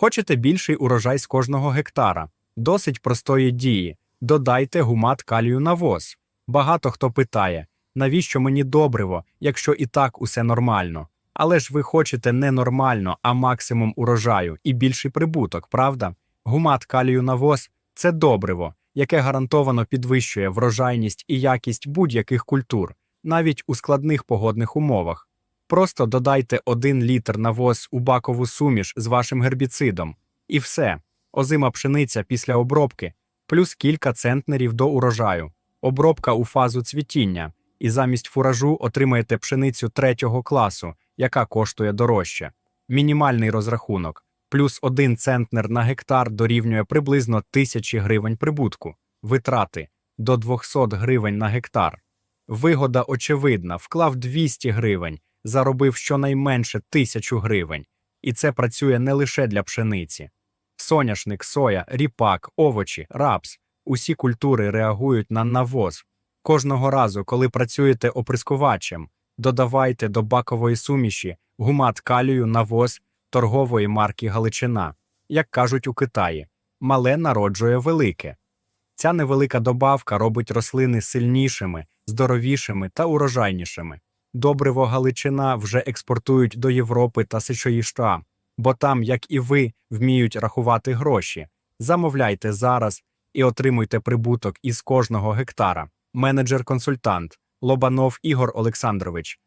Хочете більший урожай з кожного гектара? Досить простої дії. Додайте гумат калію на воз. Багато хто питає, навіщо мені добриво, якщо і так усе нормально. Але ж ви хочете не нормально, а максимум урожаю і більший прибуток, правда? Гумат калію на воз це добриво, яке гарантовано підвищує врожайність і якість будь-яких культур, навіть у складних погодних умовах. Просто додайте 1 літр навоз у бакову суміш з вашим гербіцидом. І все. Озима пшениця після обробки, плюс кілька центнерів до урожаю, обробка у фазу цвітіння, і замість фуражу отримаєте пшеницю третього класу, яка коштує дорожче. Мінімальний розрахунок, плюс 1 центнер на гектар дорівнює приблизно 1000 гривень прибутку, витрати до 200 гривень на гектар. Вигода очевидна, вклав 200 гривень, заробив щонайменше 1000 гривень. І це працює не лише для пшениці. Соняшник, соя, ріпак, овочі, рапс усі культури реагують на навоз. Кожного разу, коли працюєте оприскувачем, додавайте до бакової суміші гумат калію навоз торгової марки Галичина. Як кажуть у Китаї, мале народжує велике. Ця невелика добавка робить рослини сильнішими, здоровішими та урожайнішими. Добриво Галичина вже експортують до Європи та США, бо там, як і ви, вміють рахувати гроші. Замовляйте зараз і отримуйте прибуток із кожного гектара. Менеджер-консультант Лобанов Ігор Олександрович